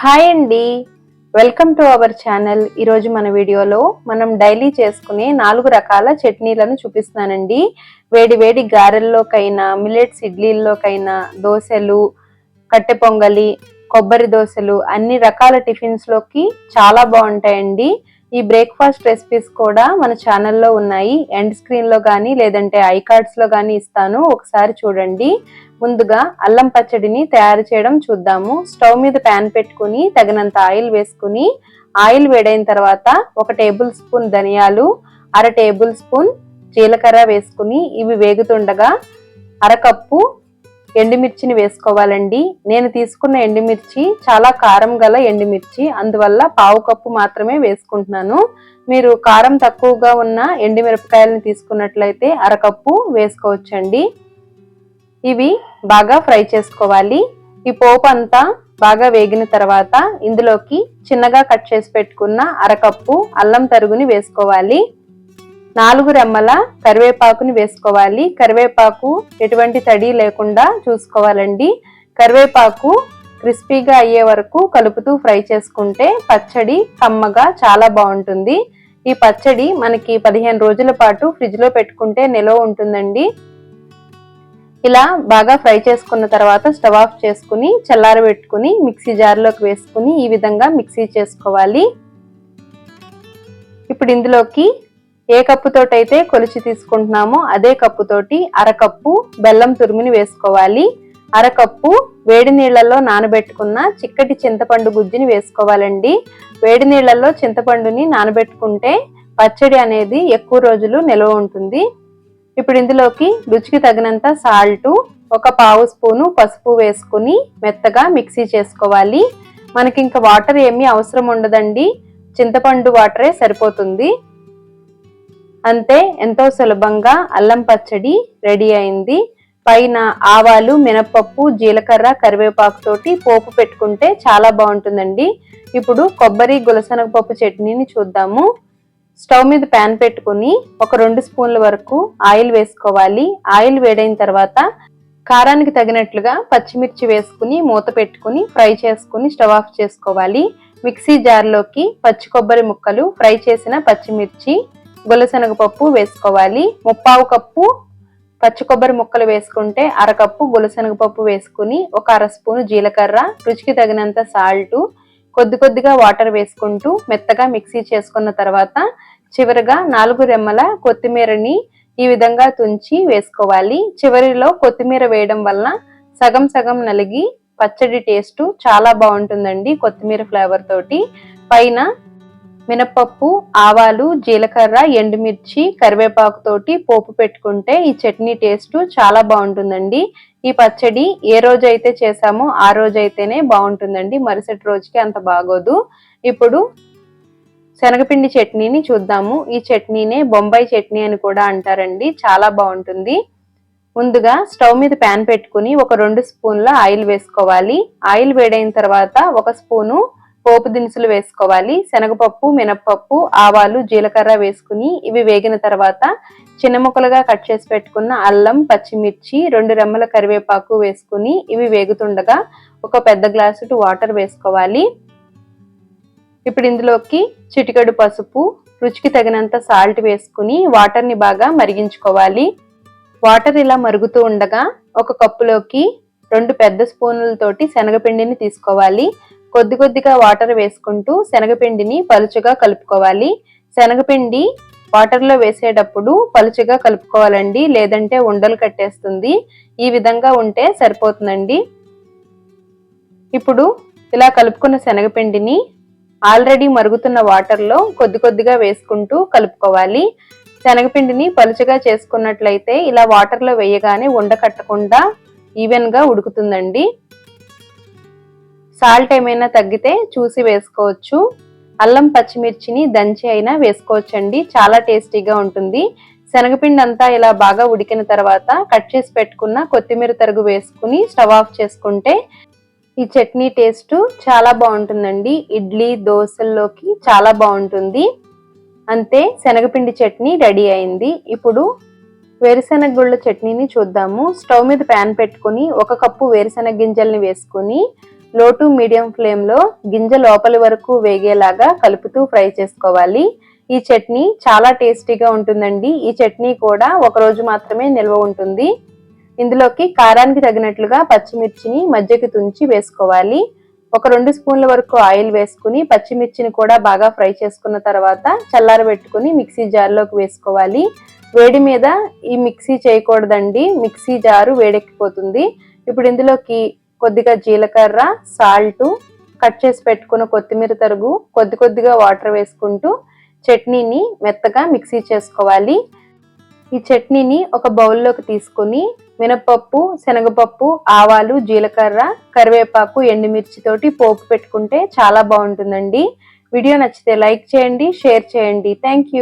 Hi అండి. Welcome to our channel. ఈరోజు మన వీడియోలో మనం డైలీ చేసుకునే నాలుగు రకాల చట్నీలను చూపిస్తున్నానండి. వేడి వేడి గారెల్లోకైనా మిల్లెట్స్ ఇడ్లీల్లోకైనా దోశలు కట్టె పొంగలి కొబ్బరి దోశలు అన్ని రకాల టిఫిన్స్లోకి చాలా బాగుంటాయండి. ఈ బ్రేక్ఫాస్ట్ రెసిపీస్ కూడా మన ఛానల్లో ఉన్నాయి. ఎండ్ స్క్రీన్లో కానీ లేదంటే ఐ కార్డ్స్లో కానీ ఇస్తాను. ఒకసారి చూడండి. ముందుగా అల్లం పచ్చడిని తయారు చేయడం చూద్దాము. స్టవ్ మీద ప్యాన్ పెట్టుకుని తగినంత ఆయిల్ వేసుకుని ఆయిల్ వేడైన తర్వాత ఒక టేబుల్ స్పూన్ ధనియాలు అర టేబుల్ స్పూన్ జీలకర్ర వేసుకుని ఇవి వేగుతుండగా అరకప్పు ఎండుమిర్చిని వేసుకోవాలండి. నేను తీసుకున్న ఎండుమిర్చి చాలా కారం గల ఎండుమిర్చి అందువల్ల పావు కప్పు మాత్రమే వేసుకుంటున్నాను. మీరు కారం తక్కువగా ఉన్న ఎండుమిరపకాయలను తీసుకున్నట్లయితే అరకప్పు వేసుకోవచ్చండి. ఇవి బాగా ఫ్రై చేసుకోవాలి. ఈ పోపు అంతా బాగా వేగిన తర్వాత ఇందులోకి చిన్నగా కట్ చేసి పెట్టుకున్న అరకప్పు అల్లం తరుగుని వేసుకోవాలి. నాలుగు రెమ్మల కరివేపాకుని వేసుకోవాలి. కరివేపాకు ఎటువంటి తడి లేకుండా చూసుకోవాలండి. కరివేపాకు క్రిస్పీగా అయ్యే వరకు కలుపుతూ ఫ్రై చేసుకుంటే పచ్చడి కమ్మగా చాలా బాగుంటుంది. ఈ పచ్చడి మనకి పదిహేను రోజుల పాటు ఫ్రిడ్జ్లో పెట్టుకుంటే నిల్వ ఉంటుందండి. ఇలా బాగా ఫ్రై చేసుకున్న తర్వాత స్టవ్ ఆఫ్ చేసుకుని చల్లారబెట్టుకుని మిక్సీ జార్లోకి వేసుకుని ఈ విధంగా మిక్సీ చేసుకోవాలి. ఇప్పుడు ఇందులోకి ఏ కప్పుతోటైతే కొలిచి తీసుకుంటున్నామో అదే కప్పుతోటి అరకప్పు బెల్లం తురిమిని వేసుకోవాలి. అరకప్పు వేడి నీళ్ళలో నానబెట్టుకున్న చిక్కటి చింతపండు గుజ్జుని వేసుకోవాలండి. వేడి నీళ్ళలో చింతపండుని నానబెట్టుకుంటే పచ్చడి అనేది ఎక్కువ రోజులు నిల్వ ఉంటుంది. ఇప్పుడు ఇందులోకి రుచికి తగినంత సాల్ట్ ఒక పావు స్పూను పసుపు వేసుకుని మెత్తగా మిక్సీ చేసుకోవాలి. మనకి ఇంకా వాటర్ ఏమీ అవసరం ఉండదండి. చింతపండు వాటరే సరిపోతుంది. అంతే ఎంతో సులభంగా అల్లం పచ్చడి రెడీ అయింది. పైన ఆవాలు మినపప్పు జీలకర్ర కరివేపాకు తోటి పోపు పెట్టుకుంటే చాలా బాగుంటుందండి. ఇప్పుడు కొబ్బరి గులసనగపప్పు చట్నీని చూద్దాము. స్టవ్ మీద ప్యాన్ పెట్టుకుని ఒక రెండు స్పూన్ల వరకు ఆయిల్ వేసుకోవాలి. ఆయిల్ వేడైన తర్వాత కారానికి తగినట్లుగా పచ్చిమిర్చి వేసుకుని మూత పెట్టుకుని ఫ్రై చేసుకుని స్టవ్ ఆఫ్ చేసుకోవాలి. మిక్సీ జార్లోకి పచ్చి కొబ్బరి ముక్కలు ఫ్రై చేసిన పచ్చిమిర్చి గులశనగపప్పు వేసుకోవాలి. ముప్పావు కప్పు పచ్చి కొబ్బరి ముక్కలు వేసుకుంటే అరకప్పు గులశనగపప్పు వేసుకుని ఒక అర స్పూను జీలకర్ర రుచికి తగినంత సాల్టు కొద్ది కొద్దిగా వాటర్ వేసుకుంటూ మెత్తగా మిక్సీ చేసుకున్న తర్వాత చివరిగా నాలుగు రెమ్మల కొత్తిమీరని ఈ విధంగా తుంచి వేసుకోవాలి. చివరిలో కొత్తిమీర వేయడం వల్ల సగం సగం నలిగి పచ్చడి టేస్ట్ చాలా బాగుంటుందండి కొత్తిమీర ఫ్లేవర్ తోటి. పైన మినపప్పు ఆవాలు జీలకర్ర ఎండుమిర్చి కరివేపాకు తోటి పోపు పెట్టుకుంటే ఈ చట్నీ టేస్ట్ చాలా బాగుంటుందండి. ఈ పచ్చడి ఏ రోజైతే చేసామో ఆ రోజైతేనే బాగుంటుందండి. మరుసటి రోజుకి అంత బాగోదు. ఇప్పుడు శనగపిండి చట్నీని చూద్దాము. ఈ చట్నీనే బొంబాయి చట్నీ అని కూడా అంటారండి. చాలా బాగుంటుంది. ముందుగా స్టవ్ మీద ప్యాన్ పెట్టుకుని ఒక రెండు స్పూన్ల ఆయిల్ వేసుకోవాలి. ఆయిల్ వేడైన తర్వాత ఒక స్పూను పోపు దినుసులు వేసుకోవాలి. శనగపప్పు మినప్పప్పు ఆవాలు జీలకర్ర వేసుకుని ఇవి వేగిన తర్వాత చిన్న ముక్కలుగా కట్ చేసి పెట్టుకున్న అల్లం పచ్చిమిర్చి రెండు రెమ్మల కరివేపాకు వేసుకుని ఇవి వేగుతుండగా ఒక పెద్ద గ్లాసు వాటర్ వేసుకోవాలి. ఇప్పుడు ఇందులోకి చిటికెడు పసుపు రుచికి తగినంత సాల్ట్ వేసుకుని వాటర్ని బాగా మరిగించుకోవాలి. వాటర్ ఇలా మరుగుతూ ఉండగా ఒక కప్పులోకి రెండు పెద్ద స్పూనులతోటి శనగపిండిని తీసుకోవాలి. కొద్ది కొద్దిగా వాటర్ వేసుకుంటూ శనగపిండిని పలుచగా కలుపుకోవాలి. శనగపిండి వాటర్లో వేసేటప్పుడు పలుచగా కలుపుకోవాలండి లేదంటే ఉండలు కట్టేస్తుంది. ఈ విధంగా ఉంటే సరిపోతుందండి. ఇప్పుడు ఇలా కలుపుకున్న శనగపిండిని ఆల్రెడీ మరుగుతున్న వాటర్లో కొద్ది కొద్దిగా వేసుకుంటూ కలుపుకోవాలి. శనగపిండిని పలుచగా చేసుకున్నట్లయితే ఇలా వాటర్లో వేయగానే ఉండకట్టకుండా ఈవెన్గా ఉడుకుతుందండి. సాల్ట్ ఏమైనా తగ్గితే చూసి వేసుకోవచ్చు. అల్లం పచ్చిమిర్చిని దంచి అయినా వేసుకోవచ్చండి. చాలా టేస్టీగా ఉంటుంది. శనగపిండి అంతా ఇలా బాగా ఉడికిన తర్వాత కట్ చేసి పెట్టుకున్న కొత్తిమీర తరుగు వేసుకుని స్టవ్ ఆఫ్ చేసుకుంటే ఈ చట్నీ టేస్ట్ చాలా బాగుంటుందండి. ఇడ్లీ దోశల్లోకి చాలా బాగుంటుంది. అంతే శనగపిండి చట్నీ రెడీ అయింది. ఇప్పుడు వేరుశెనగ గుళ్ళ చట్నీని చూద్దాము. స్టవ్ మీద ప్యాన్ పెట్టుకుని ఒక కప్పు వేరుశెనగ గింజల్ని వేసుకుని లో టు మీడియం ఫ్లేమ్లో గింజ లోపలి వరకు వేగేలాగా కలుపుతూ ఫ్రై చేసుకోవాలి. ఈ చట్నీ చాలా టేస్టీగా ఉంటుందండి. ఈ చట్నీ కూడా ఒకరోజు మాత్రమే నిల్వ ఉంటుంది. ఇందులోకి కారానికి తగినట్లుగా పచ్చిమిర్చిని మధ్యకి తుంచి వేసుకోవాలి. ఒక రెండు స్పూన్ల వరకు ఆయిల్ వేసుకుని పచ్చిమిర్చిని కూడా బాగా ఫ్రై చేసుకున్న తర్వాత చల్లారబెట్టుకుని మిక్సీ జార్లోకి వేసుకోవాలి. వేడి మీద ఈ మిక్సీ చేయకూడదండి. మిక్సీ జారు వేడెక్కిపోతుంది. ఇప్పుడు ఇందులోకి కొద్దిగా జీలకర్ర సాల్ట్ కట్ చేసి పెట్టుకున్న కొత్తిమీర తరుగు కొద్ది కొద్దిగా వాటర్ వేసుకుంటూ చట్నీని మెత్తగా మిక్సీ చేసుకోవాలి. ఈ చట్నీని ఒక బౌల్లోకి తీసుకుని మినపప్పు శనగపప్పు ఆవాలు జీలకర్ర కరివేపాకు ఎండుమిర్చి తోటి పోపు పెట్టుకుంటే చాలా బాగుంటుందండి. వీడియో నచ్చితే లైక్ చేయండి షేర్ చేయండి. Thank you.